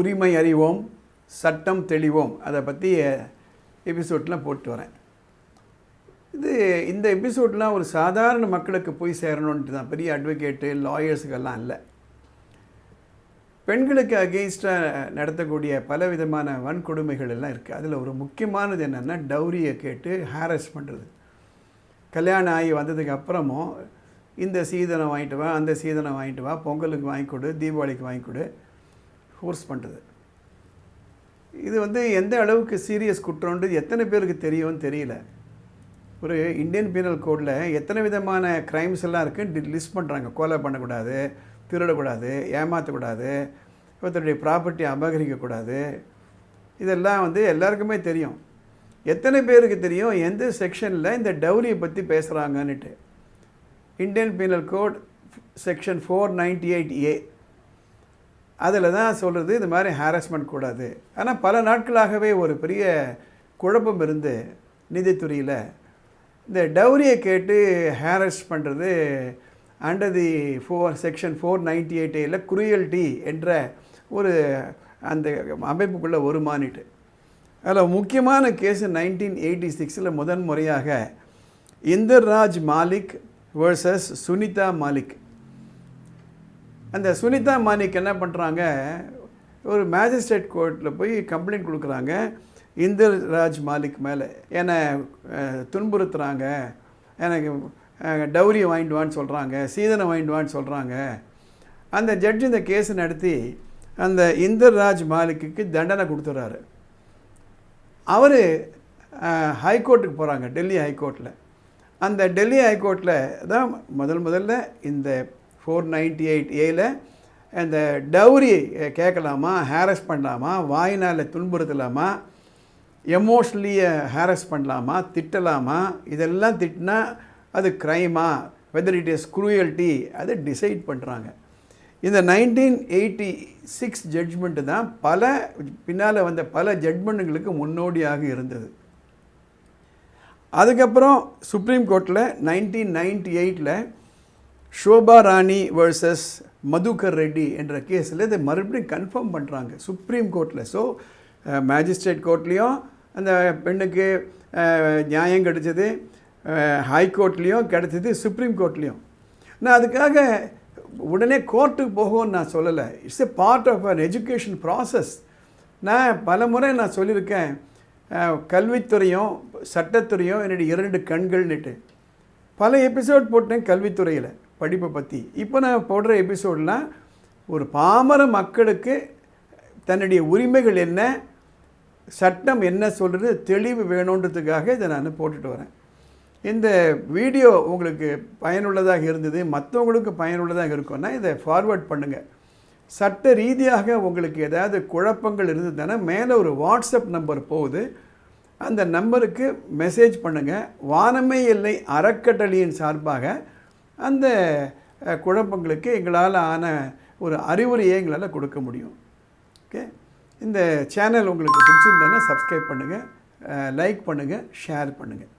உரிமை அறிவோம் சட்டம் தெளிவோம். அதை பற்றி எபிசோட்லாம் போட்டு வரேன். இது இந்த எபிசோட்லாம் ஒரு சாதாரண மக்களுக்கு போய் சேரணுன்ட்டு தான். பெரிய அட்வொகேட்டு லாயர்ஸுக்கெல்லாம் இல்லை. பெண்களுக்கு அகெயின்ஸ்டாக நடத்தக்கூடிய பல விதமான வன்கொடுமைகள் எல்லாம் இருக்குது அதில் ஒரு முக்கியமானது என்னென்னா டௌரியை கேட்டு ஹாரஸ் பண்ணுறது கல்யாணம் ஆகி வந்ததுக்கு அப்புறமும் இந்த சீதனை வாங்கிட்டு வா அந்த சீதனை வாங்கிட்டு வா பொங்கலுக்கு வாங்கி கொடு தீபாவளிக்கு வாங்கி கொடு ஃபோர்ஸ் பண்ணுறது இது வந்து எந்த அளவுக்கு சீரியஸ் குற்றம்ன்றது எத்தனை பேருக்கு தெரியும்னு தெரியல. ஒரு இந்தியன் பீனல் கோடில் எத்தனை விதமான க்ரைம்ஸ் எல்லாம் இருக்குது லிஸ்ட் பண்ணுறாங்க கொலை பண்ணக்கூடாது திருடக்கூடாது ஏமாற்றக்கூடாது ஒருத்தருடைய ப்ராப்பர்ட்டி அபகரிக்கக்கூடாது. இதெல்லாம் வந்து எல்லாருக்குமே தெரியும். எத்தனை பேருக்கு தெரியும்? எந்த செக்ஷனில் இந்த டவுரியை பற்றி பேசுகிறாங்கன்னுட்டு Indian penal code section four ninety eight A அதில் தான் சொல்கிறது இது மாதிரி ஹாரஸ்மெண்ட் கூடாது. ஆனால் பல நாட்களாகவே ஒரு பெரிய குழப்பம் இருந்து நிதித்துறையில் இந்த டவுரியை கேட்டு ஹேரஸ் பண்ணுறது under the four section four ninety eight ஏல குரியல்டி என்ற ஒரு அந்த அமைப்புக்குள்ளே ஒரு மானிட்டு. அதில் முக்கியமான கேஸ் நைன்டீன் எயிட்டி சிக்ஸில் முதன் முறையாக இந்தர்ராஜ் மாலிக் வேர்சஸ் சுனிதா மாலிக் அந்த சுனிதா மாலிக் என்ன பண்ணுறாங்க ஒரு மேஜிஸ்ட்ரேட் கோர்ட்டில் போய் கம்ப்ளைண்ட் கொடுக்குறாங்க. இந்தர் ராஜ் மாலிக் மேலே. என்னை துன்புறுத்துகிறாங்க எனக்கு டௌரியை வாங்கிட்டு வான்னு சொல்கிறாங்க சீதனை வாங்கிட்டு வான்னு சொல்கிறாங்க அந்த ஜட்ஜ் இந்த கேஸ் நடத்தி அந்த இந்தர் ராஜ் மாலிக்குக்கு தண்டனை கொடுத்துட்றாரு அவர் ஹைகோர்ட்டுக்கு போகிறாங்க டெல்லி ஹைகோர்ட்டில் அந்த டெல்லி ஹைகோர்ட்டில் தான் முதல் முதல்ல இந்த ஃபோர் நைன்டி எயிட் ஏல அந்த டவுரி கேட்கலாமா ஹேரஸ் பண்ணலாமா வாயினால் துன்புறுத்தலாமா எமோஷ்னலி ஹேரஸ் பண்ணலாமா திட்டலாமா இதெல்லாம் திட்டினா அது க்ரைமா வெதர் இட் இஸ் குரூயல்ட்டி அதை டிசைட் பண்ணுறாங்க இந்த நைன்டீன் எயிட்டி சிக்ஸ் ஜட்ஜ்மெண்ட்டு தான் பல பின்னால் வந்த பல ஜட்மெண்ட்டுகளுக்கு முன்னோடியாக இருந்தது. அதுக்கப்புறம் சுப்ரீம் கோர்ட்டில் நைன்டீன் நைன்டி எயிட்டில் ஷோபா ராணி வர்சஸ் மதுகர் ரெட்டி என்ற கேஸில் இதை மறுபடியும் கன்ஃபார்ம் பண்ணுறாங்க சுப்ரீம் கோர்ட்டில் ஸோ மேஜிஸ்ட்ரேட் கோர்ட்லேயும் அந்த பெண்ணுக்கு நியாயம் கிடைச்சது. ஹைகோர்ட்லேயும் கிடைச்சது சுப்ரீம் கோர்ட்லேயும் நான் அதுக்காக உடனே கோர்ட்டுக்கு போகும்னு நான் சொல்லலை. It's a part of an education process நான் பல முறை நான் சொல்லியிருக்கேன். கல்வித்துறையும் சட்டத்துறையும் என்னுடைய இரண்டு கண்கள்னுட்டு. பல எபிசோட் போட்டேன் கல்வித்துறையில். படிப்பை பற்றி இப்போ நான் போடுற எபிசோடெலாம் ஒரு பாமர மக்களுக்கு தன்னுடைய உரிமைகள் என்ன சட்டம் என்ன சொல்கிறது தெளிவு வேணுன்றதுக்காக இதை நான் போட்டுட்டு வரேன். இந்த வீடியோ உங்களுக்கு பயனுள்ளதாக இருந்தது மற்றவங்களுக்கு பயனுள்ளதாக இருக்கும்னா இதை ஃபார்வர்ட் பண்ணுங்கள் சட்ட ரீதியாக உங்களுக்கு ஏதாவது குழப்பங்கள் இருந்ததுன்னா மேலே ஒரு வாட்ஸ்அப் நம்பர் போகுது. அந்த நம்பருக்கு மெசேஜ் பண்ணுங்கள் வானமே எல்லை அறக்கட்டளையின் சார்பாக அந்த குழப்பங்களுக்கு எங்களால் ஆன ஒரு அறிவுரையை எங்களால் கொடுக்க முடியும். ஓகே? இந்த சேனல் உங்களுக்கு பிடிச்சிருந்தோன்னா சப்ஸ்கிரைப் பண்ணுங்கள் லைக் பண்ணுங்கள் ஷேர் பண்ணுங்கள்